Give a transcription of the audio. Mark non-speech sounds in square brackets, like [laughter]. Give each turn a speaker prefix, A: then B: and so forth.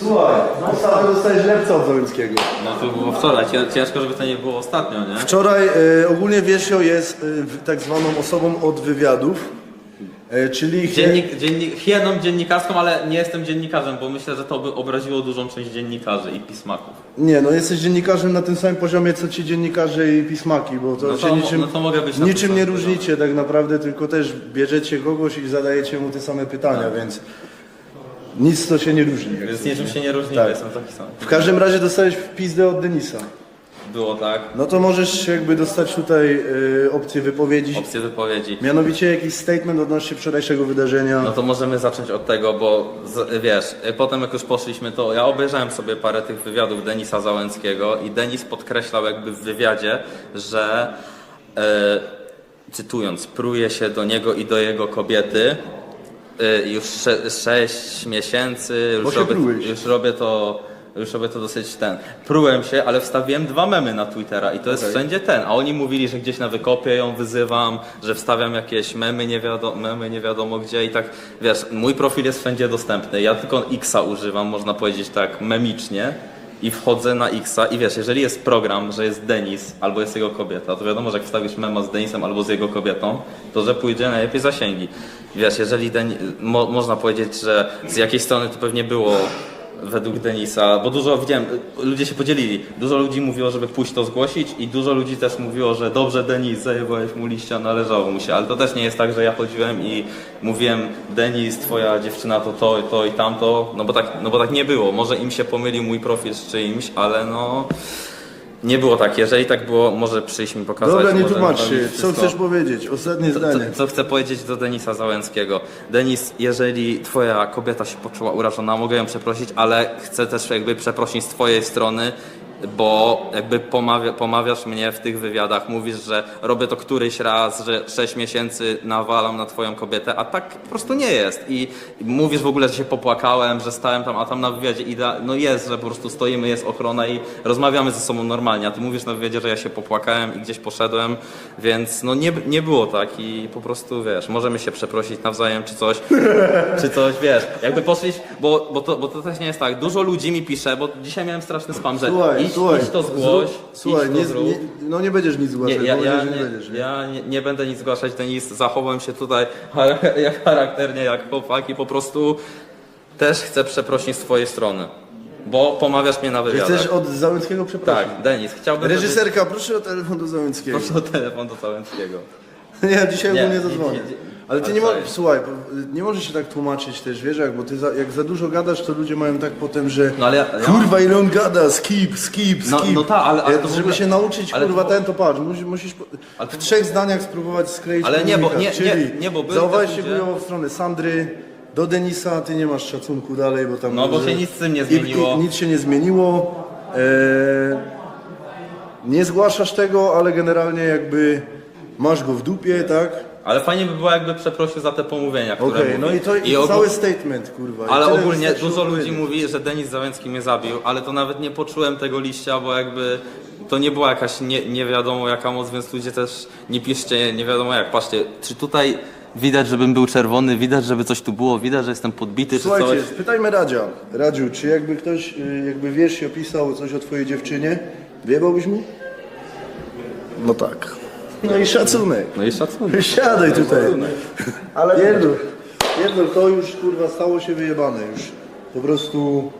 A: Słuchaj, ostatnio dostałeś lepca od Załęckiego.
B: No to było wczoraj, Cię- ciężko, żeby to nie było ostatnio, nie?
A: Wczoraj e, ogólnie Wiesio jest e, w- tak zwaną osobą od wywiadów, e, czyli...
B: Dziennik, dziennik, hieną dziennikarską, ale nie jestem dziennikarzem, bo myślę, że to by obraziło dużą część dziennikarzy i pismaków.
A: Nie, no jesteś dziennikarzem na tym samym poziomie, co ci dziennikarze i pismaki, bo to
B: No
A: się
B: to-
A: niczym,
B: no to mogę być na
A: niczym
B: tym
A: nie
B: samym
A: różnicie tak naprawdę, tylko też bierzecie kogoś i zadajecie mu te same pytania,
B: Tak.
A: więc nic to się nie różni. jak
B: Więc niczym się nie różnimy,
A: Tak.
B: jestem taki sam.
A: W każdym razie dostałeś w pizdę od Denisa.
B: Było tak,
A: No to możesz jakby dostać tutaj y, opcję wypowiedzi.
B: opcje wypowiedzi.
A: Mianowicie jakiś statement odnośnie wczorajszego wydarzenia.
B: No to możemy zacząć od tego, bo z, wiesz, potem jak już poszliśmy, to ja obejrzałem sobie parę tych wywiadów Denisa Załęckiego i Denis podkreślał jakby w wywiadzie, że e, cytując, pruje się do niego i do jego kobiety już sze, sześć miesięcy,
A: Bo
B: już robię, już robię to już robię to dosyć ten. Prułem się, ale wstawiłem dwa memy na Twittera i to jest wszędzie ten. A oni mówili, że gdzieś na wykopie ją wyzywam, że wstawiam jakieś memy nie, wiadomo, memy nie wiadomo gdzie i tak, wiesz, mój profil jest wszędzie dostępny. Ja tylko Xa używam, można powiedzieć tak memicznie i wchodzę na Xa i wiesz, jeżeli jest program, że jest Denis albo jest jego kobieta, to wiadomo, że jak wstawisz mema z Denisem albo z jego kobietą, to że pójdzie najlepiej zasięgi. Wiesz, jeżeli Deni- mo, można powiedzieć, że z jakiej strony to pewnie było według Denisa, bo dużo widziałem, ludzie się podzielili. Dużo ludzi mówiło, żeby pójść to zgłosić i dużo ludzi też mówiło, że dobrze Denis, zajebałeś mu liścia, należało mu się. Ale to też nie jest tak, że ja chodziłem i mówiłem Denis, twoja dziewczyna to to, to i tamto, no bo tak, no bo tak nie było. Może im się pomylił mój profil z czyimś, ale no nie było tak. Jeżeli tak było, może przyjść mi pokazać.
A: Dobra, nie
B: może
A: tłumacz się. Co
B: wszystko.
A: chcesz powiedzieć? Ostatnie
B: Co,
A: zdanie.
B: co chcę powiedzieć do Denisa Załęckiego. Denis, jeżeli twoja kobieta się poczuła urażona, mogę ją przeprosić, ale chcę też jakby przeprosić z twojej strony, bo jakby pomawia, pomawiasz mnie w tych wywiadach, mówisz, że robię to któryś raz, że 6 miesięcy nawalam na twoją kobietę, a tak po prostu nie jest. I i mówisz w ogóle, że się popłakałem, że stałem tam, a tam na wywiadzie idea, no jest, że po prostu stoimy, jest ochrona i rozmawiamy ze sobą normalnie, a ty mówisz na wywiadzie, że ja się popłakałem i gdzieś poszedłem, więc no nie, nie było tak i po prostu wiesz, możemy się przeprosić nawzajem czy coś, czy coś, wiesz, jakby poszliś, bo, bo, to, bo to też nie jest tak, dużo ludzi mi pisze, bo dzisiaj miałem straszny spam, że
A: Słuchaj, słuchaj.
B: idź to zgłoś,
A: zrób- Słuchaj, nie, nie, no nie będziesz nic
B: Nie,
A: zgłaszać,
B: ja,
A: bo
B: ja,
A: nie,
B: nie,
A: będziesz. Nie?
B: ja nie, nie będę nic zgłaszać, Denis, zachowam się tutaj [laughs] jak charakternie, jak chłopak i po prostu też chcę przeprosić z twojej strony, bo pomawiasz mnie na wywiadach.
A: chcesz od Załęckiego przeprosić?
B: Tak, Denis, chciałbym... żeby-
A: Reżyserka, proszę o telefon do Załęckiego.
B: Proszę o telefon do Całęckiego. [laughs]
A: Ja dzisiaj
B: Nie,
A: ogólnie
B: nie,
A: zadzwonię. Ale ty nie możesz, słuchaj, bo nie możesz się tak tłumaczyć też, wiesz, jak, bo ty za, jak za dużo gadasz, to ludzie mają tak potem, że
B: No ale ja- ja-
A: kurwa ile on gada, skip, skip, skip.
B: No- no tak, ale- ale to w
A: Żeby
B: ogóle-
A: się nauczyć,
B: ale
A: kurwa,
B: to-
A: ten to patrz, musisz, musisz po-
B: Ale to-
A: w trzech zdaniach spróbować skleić
B: Ale nie, bo-
A: komunikat.
B: nie- nie-
A: Czyli
B: nie, bo były
A: zauważyć
B: te
A: się chujowo w stronę Sandry, do Denisa ty nie masz szacunku dalej, bo tam...
B: No, bo się nic z tym nie
A: i-
B: zmieniło.
A: I, nic się nie zmieniło. E, nie zgłaszasz tego, ale generalnie jakby masz go w dupie, tak?
B: Ale fajnie by było, jakby przeprosił za te pomówienia, które
A: Okej,
B: mówi.
A: no i to
B: I ogól-
A: cały statement, kurwa. I
B: Ale
A: tyle
B: ogólnie dużo ludzi
A: powiedzieć.
B: mówi, że Denis Załęcki mnie zabił, ale to nawet nie poczułem tego liścia, bo jakby to nie była jakaś nie, nie wiadomo jaka moc, więc ludzie też nie piszcie nie wiadomo jak. Patrzcie, czy tutaj widać, żebym był czerwony, widać, żeby coś tu było, widać, że jestem podbity czy
A: Słuchajcie,
B: coś.
A: spytajmy Radzia. Radziu, czy jakby ktoś, y, jakby wiesz, i opisał coś o twojej dziewczynie, wyjebałbyś mu? No tak. No i szacunek.
B: No i szacunek.
A: Siadaj tutaj. Ale pierdol, pierdol, to już kurwa stało się wyjebane już. Po prostu